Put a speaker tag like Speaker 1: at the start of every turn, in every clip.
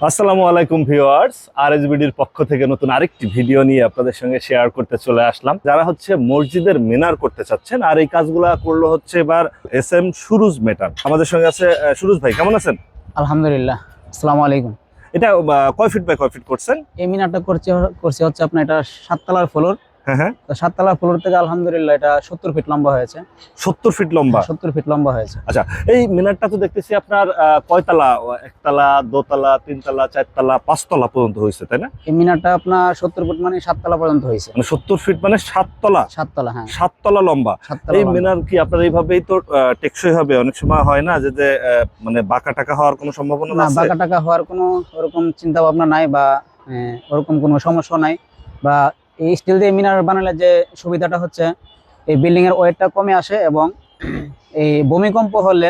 Speaker 1: আসসালামু আলাইকুম ভিউয়ার্স আরএসবিডির পক্ষ থেকে নতুন আরেকটি ভিডিও নিয়ে আপনাদের সঙ্গে শেয়ার করতে চলে আসলাম। যারা হচ্ছে মসজিদের মিনার করতে চাচ্ছেন আর এই কাজগুলা করল হচ্ছে এবার এস এম সুরুজ মেটান। আমাদের সঙ্গে আছে সুরুজ ভাই কেমন আছেন?
Speaker 2: আলহামদুলিল্লাহ আসসালামু আলাইকুম।
Speaker 1: এটা কয় ফিট বাই কয় ফিট করছেন?
Speaker 2: এই মিনারটা করছে করছে হচ্ছে আপনার এটা সাততলার ফ্লোর
Speaker 1: হ্যাঁ হ্যাঁ।
Speaker 2: তো ফ্লোর থেকে আলহামদুলিল্লাহ এটা সত্তর ফিট লম্বা হয়েছে।
Speaker 1: সত্তর ফিট লম্বা?
Speaker 2: সত্তর ফিট লম্বা হয়েছে।
Speaker 1: এই মিনারটা তো দেখতেছি আপনার কয়তলা? একতলা দোতলা তিনতলা চারতলা পাঁচতলা পর্যন্ত হয়েছে তাই না?
Speaker 2: এই মিনারটা আপনার সত্তর ফিট মানে সাততলা পর্যন্ত হয়েছে।
Speaker 1: মানে সত্তর ফিট মানে সাততলা?
Speaker 2: সাততলা হ্যাঁ।
Speaker 1: সাততলা লম্বা।
Speaker 2: সাততলা
Speaker 1: এই মিনার কি আপনার এইভাবেই তো টেকসই হবে? অনেক সময় হয় না যে মানে বাঁকা টাকা হওয়ার কোনো সম্ভাবনা
Speaker 2: না বাঁকা টাকা হওয়ার কোনো ওরকম চিন্তা ভাবনা নাই বা ওরকম কোনো সমস্যা নাই বা এই স্টিল দিয়ে মিনার বানালে যে সুবিধাটা হচ্ছে, এই বিল্ডিং এর ওয়েটটা কমে আসে এবং এই ভূমিকম্প হলে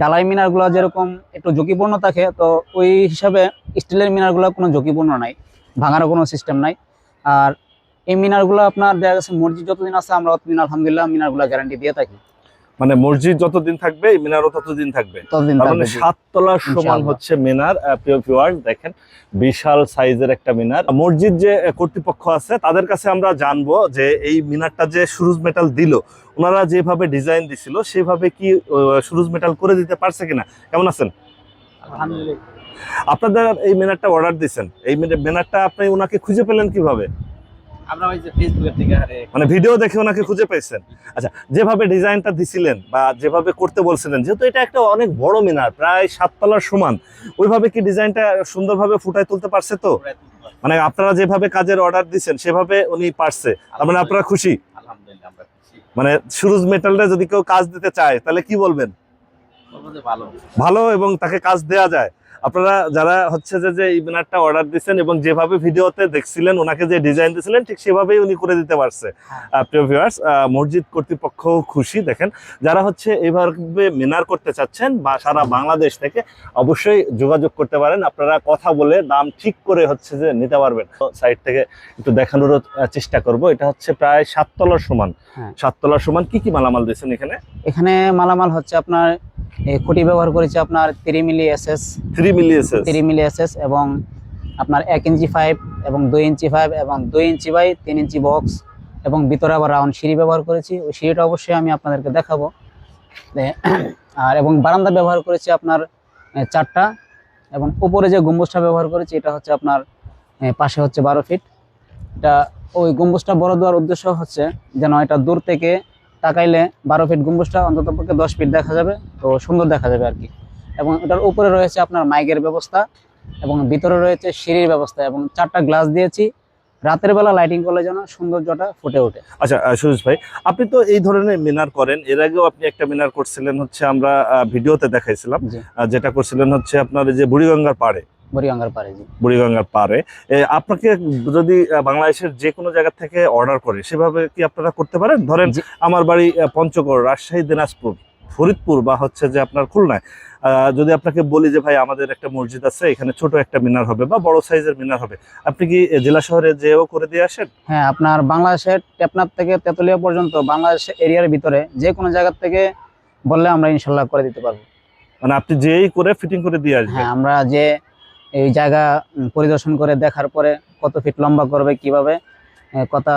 Speaker 2: ঢালাই মিনারগুলো যেরকম একটু ঝুঁকিপূর্ণ থাকে, তো ওই হিসাবে স্টিলের মিনারগুলো কোনো ঝুঁকিপূর্ণ নাই ভাঙারও কোনো সিস্টেম নাই। আর এই মিনারগুলো আপনার দেখা গেছে মসজিদ যতদিন আছে, আমরা অতদিন আলহামদুলিল্লাহ মিনারগুলো গ্যারান্টি দিয়ে থাকি।
Speaker 1: মানে মসজিদ যতদিন থাকবে এই মিনারও ততদিন থাকবে। মানে। সাততলার সমান হচ্ছে মিনার। প্রিয় ভিউয়ার্স দেখেন বিশাল সাইজের একটা মিনার। মসজিদ যে কর্তৃপক্ষ আছে তাদের কাছে আমরা জানব যে এই মিনারটা যে সুরুজ মেটাল দিল ওনারা যেভাবে ডিজাইন দিছিল সেভাবে কি সুরুজ মেটাল করে দিতে পারছে কিনা? কেমন আছেন?
Speaker 2: আলহামদুলিল্লাহ।
Speaker 1: আপনাদের এই মিনারটা অর্ডার দিছেন। এই মিনারটা আপনি ওনাকে খুঁজে পেলেন কীভাবে?
Speaker 2: আমরা ওই যে ফেসবুকের থেকে হারে
Speaker 1: মানে ভিডিও দেখে ওনাকে খুঁজে পেয়েছেন আচ্ছা যেভাবে ডিজাইনটা দিছিলেন বা যেভাবে করতে বলছিলেন যেহেতু এটা একটা অনেক বড় মিনার প্রায় সাততলার সমান ওইভাবে কি ডিজাইনটা সুন্দরভাবে ফুটায় তুলতে পারছে তো? মানে আপনারা যেভাবে কাজের অর্ডার দিছেন সেভাবে উনি পারছে। তার মানে আপনারা খুশি?
Speaker 2: আলহামদুলিল্লাহ আমরা খুশি।
Speaker 1: মানে সুরুজ মেটালটা যদি কেউ কাজ দিতে চায় তাহলে কি বলবেন?
Speaker 2: ভালো।
Speaker 1: ভালো এবং তাকে কাজ দেয়া যায়। আপনারা যারা হচ্ছে যে যে এই মিনারটা অর্ডার দিচ্ছেন এবং যেভাবে ভিডিওতে দেখছিলেন ওনাকে যে ডিজাইন দিয়েছিলেন ঠিক সেভাবেই উনি করে দিতে পারছে। আহ, প্রিয় ভিউয়ার্স মসজিদ কর্তৃপক্ষ খুশি দেখেন। যারা হচ্ছে এইভাবে মিনার করতে চাচ্ছেন বা সারা বাংলাদেশ থেকে অবশ্যই যোগাযোগ করতে পারেন। আপনারা কথা বলে দাম ঠিক করে হচ্ছে যে নিতে পারবেন। সাইড থেকে একটু দেখানোরও আহ, চেষ্টা করব। এটা হচ্ছে প্রায় সাততলার সমান।
Speaker 2: হ্যাঁ।
Speaker 1: সাততলার সমান কি কি মালামাল দিয়েছেন এখানে?
Speaker 2: এখানে মালামাল হচ্ছে আপনার খুঁটি ব্যবহার করেছে আপনার থ্রি মিলি এসএস
Speaker 1: থ্রি মিলিয়েছে
Speaker 2: থ্রি মিলি এসএস এবং আপনার এক ইঞ্চি ফাইভ এবং দুই ইঞ্চি ফাইভ এবং দুই ইঞ্চি বাই তিন ইঞ্চি বক্স এবং ভিতরে আবার রাউন্ড সিঁড়ি ব্যবহার করেছি। ওই সিঁড়িটা অবশ্যই আমি আপনাদেরকে দেখাবো। আর এবং বারান্দা ব্যবহার করেছি আপনার চারটা এবং উপরে যে গম্বুজটা ব্যবহার করেছি এটা হচ্ছে আপনার পাশে হচ্ছে বারো ফিট এটা ওই গম্বুজটা বড় দেওয়ার উদ্দেশ্য হচ্ছে যেন এটা দূর থেকে তাকাইলে বারো ফিট গম্বুজটা অন্তত পক্ষে দশ ফিট দেখা যাবে তো সুন্দর দেখা যাবে আর কি। এবং এটার উপরে রয়েছে আপনার মাইকের ব্যবস্থা এবং ভিতরে রয়েছে সিঁড়ির ব্যবস্থা এবং চারটা গ্লাস দিয়েছি। রাতের বেলা লাইটিং করলে যেন সৌন্দর্যটা ফুটে ওঠে।
Speaker 1: আচ্ছা সুরেশ ভাই আপনি তো এই ধরনের মিনার করেন। এর আগেও আপনি একটা মিনার করছিলেন হচ্ছে আমরা ভিডিওতে দেখাইছিলাম। যেটা করছিলেন হচ্ছে আপনার এই যে বুড়িগঙ্গার পাড়ে।
Speaker 2: বরিগঙ্গার পারে জি।
Speaker 1: বুড়িগঙ্গার পাড়ে। আপনাকে যদি বাংলাদেশের যে কোনো জায়গা থেকে অর্ডার করে সেভাবে কি আপনারা করতে পারেন? ধরেন আমার বাড়ি পঞ্চগড় রাজশাহী দিনাজপুর ফরিদপুর বা হচ্ছে যে আপনার খুলনায়। যদি আপনাকে বলি যে ভাই আমাদের একটা মসজিদ আছে এখানে ছোট একটা মিনার হবে বা বড় সাইজের মিনার হবে। আপনি কি জেলা শহরে যেও করে দিয়ে আসেন?
Speaker 2: হ্যাঁ আপনার বাংলাদেশের টেপনাথ থেকে তেতুলিয়া পর্যন্ত বাংলাদেশ এরিয়ার ভিতরে যে কোনো জায়গা থেকে বললে আমরা ইনশাল্লাহ করে দিতে পারব।
Speaker 1: মানে আপনি যেই করে ফিটিং করে দিয়ে আসবেন?
Speaker 2: হ্যাঁ আমরা যে এই জায়গা পরিদর্শন করে দেখার পরে কত ফিট লম্বা করবে কীভাবে কথা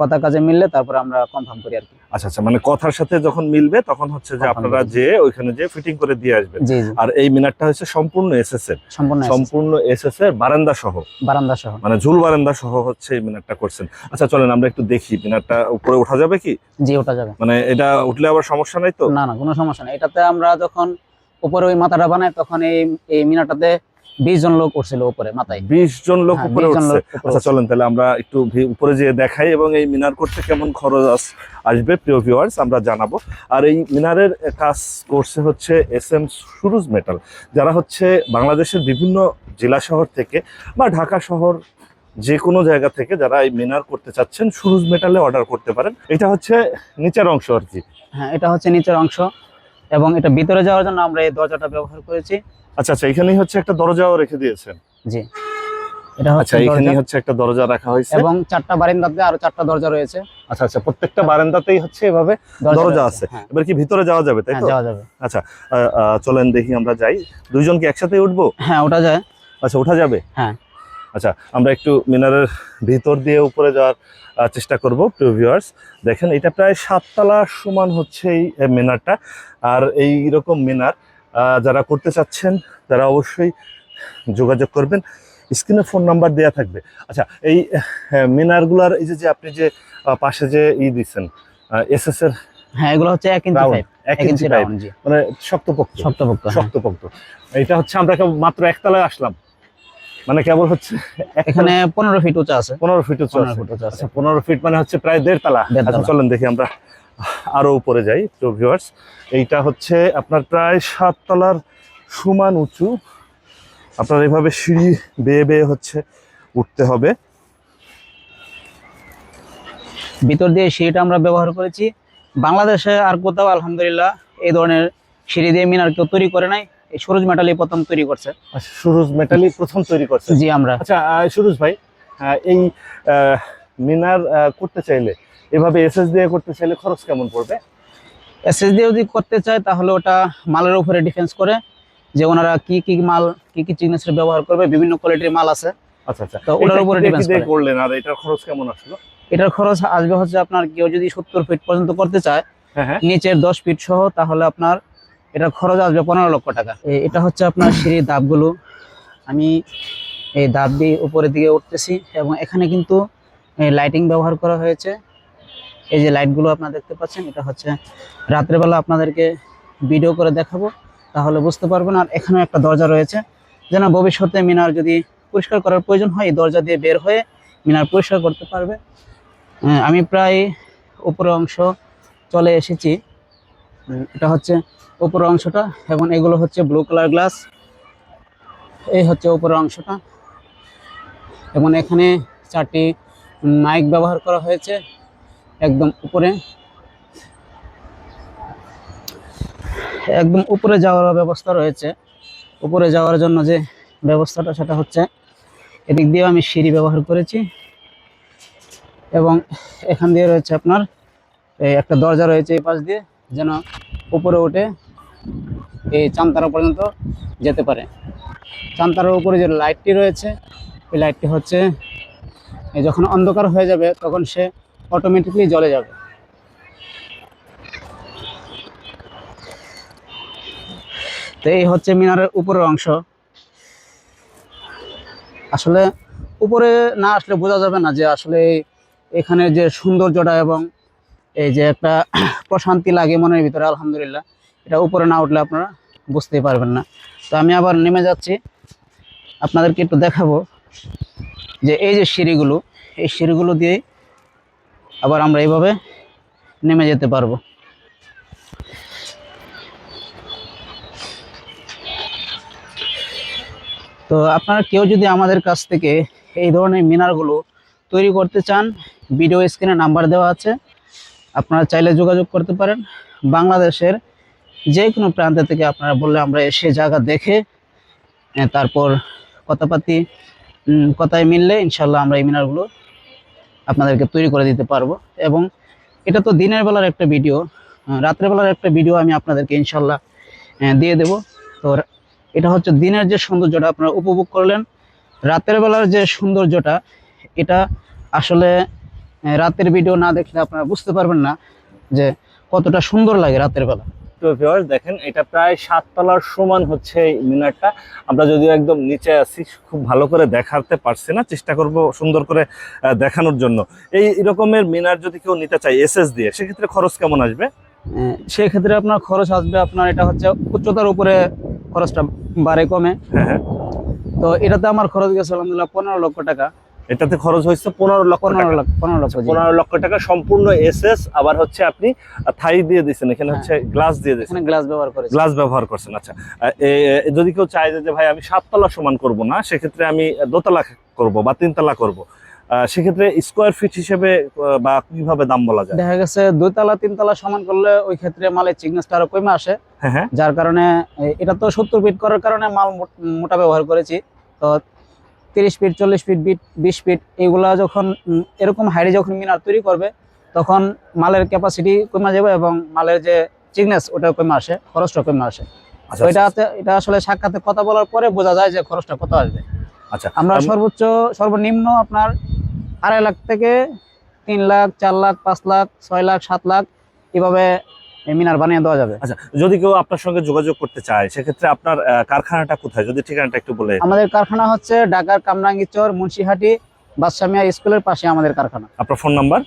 Speaker 2: কথা কাজে মিললে তারপরে আমরা কনফার্ম করি আর কি।
Speaker 1: আচ্ছা আচ্ছা মানে কথার সাথে যখন মিলবে তখন হচ্ছে যে আপনারা। যে ওইখানে যে ফিটিং করে দিয়ে আসবেন।
Speaker 2: জি
Speaker 1: আর এই মিনারটা হচ্ছে সম্পূর্ণ এসএস এর।
Speaker 2: সম্পূর্ণ
Speaker 1: সম্পূর্ণ এসএস এর বারান্দা সহ।
Speaker 2: বারান্দা সহ।
Speaker 1: মানে ঝুল বারান্দা সহ হচ্ছে এই মিনারটা করছেন। আচ্ছা চলেন আমরা একটু দেখি মিনারটা উপরে ওঠা যাবে কি?
Speaker 2: জি ওঠা যাবে।
Speaker 1: মানে এটা উঠলে আবার সমস্যা নাই তো?
Speaker 2: না না কোনো সমস্যা নেই। এটাতে আমরা যখন উপরে ওই মাথাটা বানাই তখন এই এই মিনারটাতে বিশ জন লোক উঠছিল উপরে মাথায়।
Speaker 1: বিশ জন লোক
Speaker 2: হ্যাঁ,
Speaker 1: উপরে উঠছে। আচ্ছা। চলেন তাহলে আমরা একটু উপরে যেয়ে দেখাই এবং এই মিনার করতে কেমন খরচ আস- আসবে প্রিয় ভিউয়ার্স আমরা জানাব। আর এই মিনারের কাজ করছে হচ্ছে এস এম সুরুজ মেটাল যারা হচ্ছে বাংলাদেশের বিভিন্ন জেলা শহর থেকে বা ঢাকা শহর যে কোনো জায়গা থেকে যারা এই মিনার করতে চাচ্ছেন সুরুজ মেটালে অর্ডার করতে পারেন। এটা হচ্ছে নিচের অংশ আর কি।
Speaker 2: হ্যাঁ এটা হচ্ছে নিচের অংশ এবং এটা ভিতরে যাওয়ার জন্য আমরা এই দরজাটা ব্যবহার করেছি।
Speaker 1: আচ্ছা আচ্ছা এখানেই হচ্ছে একটা দরজাও রেখে দিয়েছেন।
Speaker 2: জি। এটা হচ্ছে
Speaker 1: আচ্ছা এখানেই হচ্ছে একটা দরজা রাখা হয়েছে।
Speaker 2: এবং চারটা বারিন্দাতে আরও চারটা দরজা রয়েছে।
Speaker 1: আচ্ছা আচ্ছা প্রত্যেকটা বারান্দাতেই হচ্ছে এভাবে দরজা আছে।
Speaker 2: হ্যাঁ।
Speaker 1: এবার কি ভিতরে যাওয়া যাবে তাই
Speaker 2: হ্যাঁ,
Speaker 1: তো?
Speaker 2: যাওয়া যাবে।
Speaker 1: আহ, আহ, চলেন দেখি আমরা যাই। দুইজন কি একসাথে উঠবো?
Speaker 2: হ্যাঁ ওটা যায়।
Speaker 1: আচ্ছা ওঠা যাবে?
Speaker 2: হ্যাঁ।
Speaker 1: আচ্ছা আমরা একটু মিনারের ভিতর দিয়ে উপরে যাওয়ার চেষ্টা করব প্রিয় ভিউয়ার্স দেখেন এটা প্রায় সাততলা সমান হচ্ছে এই মিনারটা। আর এই রকম মিনার যারা করতে চাচ্ছেন তারা অবশ্যই যোগাযোগ করবেন। স্ক্রিনে ফোন নাম্বার দেওয়া থাকবে। আচ্ছা এই মিনারগুলার এই যে আপনি যে পাশে যে ই দিচ্ছেন এস এস এর
Speaker 2: হ্যাঁ এগুলো হচ্ছে এক ইঞ্চি পাইপ
Speaker 1: এক ইঞ্চি পাইপ মানে শক্তপোক্ত।
Speaker 2: শক্তপোক্ত হ্যাঁ।
Speaker 1: শক্তপোক্ত। এটা হচ্ছে আমরা মাত্র একতলায় আসলাম। মানে কেবল হচ্ছে
Speaker 2: এখানে পনেরো ফিট উঁচা আছে।
Speaker 1: পনেরো ফিট উঁচু আছে।
Speaker 2: ফিট উঁচা আছে।
Speaker 1: আচ্ছা পনেরো ফিট মানে হচ্ছে প্রায় দেড় তালা।
Speaker 2: দেড়
Speaker 1: আচ্ছা
Speaker 2: তালা।
Speaker 1: চলেন দেখি আমরা। আরও উপরে যাই তো ভিউয়ার্স এইটা হচ্ছে আপনার প্রায় সাত তলার সমান উঁচু। আপনার এভাবে সিঁড়ি বেয়ে বেয়ে হচ্ছে উঠতে হবে।
Speaker 2: ভিতর দিয়ে সিঁড়িটা আমরা ব্যবহার করেছি। বাংলাদেশে আর কোথাও আলহামদুলিল্লাহ এই ধরনের সিঁড়ি দিয়ে মিনার কেউ তৈরি করে নাই। এই সুরজ মেটালি প্রথম তৈরি করছে।
Speaker 1: আচ্ছা, সুরজ মেটালি প্রথম তৈরি করছে।
Speaker 2: জি আমরা।
Speaker 1: আচ্ছা সুরজ ভাই এই মিনার করতে চাইলে এভাবে এসএস দিয়ে করতে চাইলে খরচ কেমন পড়বে?
Speaker 2: এসএস দিয়ে যদি করতে চায় তাহলে ওটা মালের উপরে ডিফেন্স করে যে ওনারা কি কি মাল কি কি চিগনেচার ব্যবহার করবে বিভিন্ন কোয়ালিটির মাল আছে।
Speaker 1: আচ্ছা আচ্ছা।
Speaker 2: তো ওটার উপরে
Speaker 1: দিয়ে
Speaker 2: করে।
Speaker 1: করলেন আর এটার খরচ কেমন আসলো?
Speaker 2: এটার খরচ আসবে হচ্ছে আপনার কেউ যদি সত্তর ফিট পর্যন্ত করতে চায়
Speaker 1: হ্যাঁ হ্যাঁ।
Speaker 2: নিচের দশ ফিট সহ তাহলে আপনার এটার খরচ আসবে পনেরো লক্ষ টাকা। এটা হচ্ছে আপনার সিঁড়ির ধাপগুলো আমি এই ধাপ দিয়ে উপরের দিকে উঠতেছি এবং এখানে কিন্তু লাইটিং ব্যবহার করা হয়েছে। এই যে লাইটগুলো আপনারা দেখতে পাচ্ছেন, এটা হচ্ছে রাত্রেবেলা আপনাদেরকে ভিডিও করে দেখাবো, তাহলে বুঝতে পারবেন। আর এখানেও একটা দরজা রয়েছে। যেন ভবিষ্যতে মিনার যদি পরিষ্কার করার প্রয়োজন হয়, এই দরজা দিয়ে বের হয়ে মিনার পরিষ্কার করতে পারবে। আমি প্রায় উপরের অংশ চলে এসেছি। এটা হচ্ছে উপরের অংশটা, এবং এগুলো হচ্ছে ব্লু কালার গ্লাস। এই হচ্ছে উপরের অংশটা। এবং এখানে চারটি মাইক ব্যবহার করা হয়েছে। একদম উপরে। একদম উপরে যাওয়ার ব্যবস্থা রয়েছে। উপরে যাওয়ার জন্য যে ব্যবস্থাটা, সেটা হচ্ছে এদিক দিয়েও আমি সিঁড়ি ব্যবহার করেছি এবং এখান দিয়ে রয়েছে আপনার, এই একটা দরজা রয়েছে এই পাশ দিয়ে, যেন উপরে উঠে এই চামতারা পর্যন্ত যেতে পারে। চামতারার উপরে যে লাইটটি রয়েছে, এই লাইটটি হচ্ছে যখন অন্ধকার হয়ে যাবে, তখন সে অটোমেটিকলি জলে যাবে। তো এই হচ্ছে মিনারের উপরের অংশ। আসলে উপরে না আসলে বোঝা যাবে না যে আসলে এখানে যে সৌন্দর্যটা এবং এই যে একটা প্রশান্তি লাগে মনের ভিতরে, আলহামদুলিল্লাহ। এটা উপরে না উঠলে আপনারা বুঝতেই পারবেন না। তো আমি আবার নেমে যাচ্ছি। আপনাদেরকে একটু দেখাবো যে এই যে সিঁড়িগুলো, এই সিঁড়িগুলো দিয়ে আবার আমরা এইভাবে নেমে যেতে পারব। তো আপনারা কেউ যদি আমাদের কাছ থেকে এই ধরনের মিনারগুলো তৈরি করতে চান, ভিডিও স্ক্রিনে নাম্বার দেওয়া আছে। আপনারা চাইলে যোগাযোগ করতে পারেন। বাংলাদেশের যে কোনো প্রান্ত থেকে আপনারা বললে আমরা এসে জায়গা দেখে তারপর কথাপাতি কথায় মিললে ইনশাল্লাহ আমরা এই মিনারগুলো আপনাদেরকে তৈরি করে দিতে পারব। এবং এটা তো দিনের বেলার একটা ভিডিও রাত্রের বেলার একটা ভিডিও আমি আপনাদেরকে ইনশাল্লাহ দিয়ে দেব। তো এটা হচ্ছে দিনের যে সৌন্দর্যটা আপনারা উপভোগ করলেন, রাতের বেলার যে সৌন্দর্যটা, এটা আসলে রাতের ভিডিও না দেখলে আপনারা বুঝতে পারবেন না যে কতটা সুন্দর লাগে রাতের বেলা।
Speaker 1: তো ভিউয়ার্স দেখেন এটা প্রায় সাত তলার সমান হচ্ছে এই মিনারটা। আমরা যদিও একদম নিচে আছি খুব ভালো করে দেখাতে পারছি না। চেষ্টা করব সুন্দর করে দেখানোর জন্য। এই রকমের মিনার যদি কেউ নিতে চায় এসএস দিয়ে সেক্ষেত্রে খরচ কেমন আসবে?
Speaker 2: সেক্ষেত্রে আপনার খরচ আসবে আপনার এটা হচ্ছে উচ্চতার উপরে খরচটা বাড়ে কমে।
Speaker 1: হ্যাঁ হ্যাঁ।
Speaker 2: তো এটাতে আমার খরচ গেছে আলহামদুলিল্লাহ পনেরো লক্ষ টাকা।
Speaker 1: এটাতে খরচ হয়েছে পনেরো লক্ষ
Speaker 2: পনেরো লক্ষ পনেরো লক্ষ
Speaker 1: টাকা সম্পূর্ণ এসএস আবার হচ্ছে আপনি থাই দিয়ে দিচ্ছেন এখানে
Speaker 2: হ্যাঁ।
Speaker 1: হচ্ছে গ্লাস দিয়ে দিচ্ছেন
Speaker 2: গ্লাস ব্যবহার করেছি।
Speaker 1: গ্লাস ব্যবহার করছেন আচ্ছা। যদি কেউ চায় যে ভাই আমি সাততলা সমান করব না সেক্ষেত্রে আমি দোতলা করব বা তিনতলা করব। সেক্ষেত্রে স্কোয়ার ফিট হিসেবে বা কীভাবে দাম বলা যায়?
Speaker 2: দেখা গেছে দুইতলা তিনতলা সমান করলে ওই ক্ষেত্রে মালের চিকনেসটা আরও কমে আসে।
Speaker 1: হ্যাঁ হ্যাঁ।
Speaker 2: যার কারণে এটা তো সত্তর ফিট করার কারণে মাল মোট- মোটা ব্যবহার করেছি। তো তিরিশ ফিট চল্লিশ ফিট বিট বিশ ফিট এগুলা যখন এরকম হাইটে যখন মিনার তৈরি করবে তখন মালের ক্যাপাসিটি কমে যাবে এবং মালের যে চিকনেস ওটা কমে আসে খরচটা কমে আসে।
Speaker 1: আচ্ছা
Speaker 2: তো এটা এটা আসলে সাক্ষাতে কথা বলার পরে বোঝা যায় যে খরচটা কত আসবে।
Speaker 1: আচ্ছা
Speaker 2: আমরা সর্বোচ্চ সর্বনিম্ন আপনার আড়াই লাখ থেকে তিন লাখ চার লাখ পাঁচ লাখ ছয় লাখ সাত লাখ এভাবে এই মিনার বানিয়ে দেওয়া যাবে।
Speaker 1: আচ্ছা যদি কেউ আপনার সঙ্গে যোগাযোগ করতে চায় সেক্ষেত্রে আপনার কারখানাটা কোথায়? যদি ঠিকানাটা একটু বলে।
Speaker 2: আমাদের কারখানা হচ্ছে ঢাকার কামরাঙ্গিচর মুন্সিহাটি বাদশামিয়া স্কুলের পাশে আমাদের কারখানা।
Speaker 1: আপনার phone number?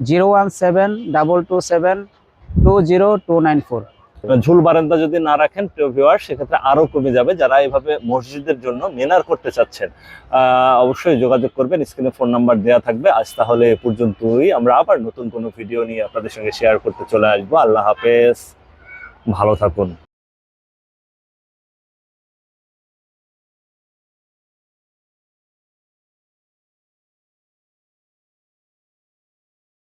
Speaker 2: Zero one seven double two seven two zero two nine four.
Speaker 1: ঝুল বারান্দা যদি না রাখেন, প্রিয় ভিওয়ার সেক্ষেত্রে আরও কমে যাবে যারা এভাবে মসজিদের জন্য মেনার করতে চাচ্ছেন। অবশ্যই যোগাযোগ করবেন, স্ক্রিনে ফোন নাম্বার দেওয়া থাকবে। আজ তাহলে এ পর্যন্তই। আমরা আবার নতুন কোনো ভিডিও নিয়ে আপনাদের সঙ্গে শেয়ার করতে চলে আসব। আল্লাহ হাফেজ। ভালো থাকুন।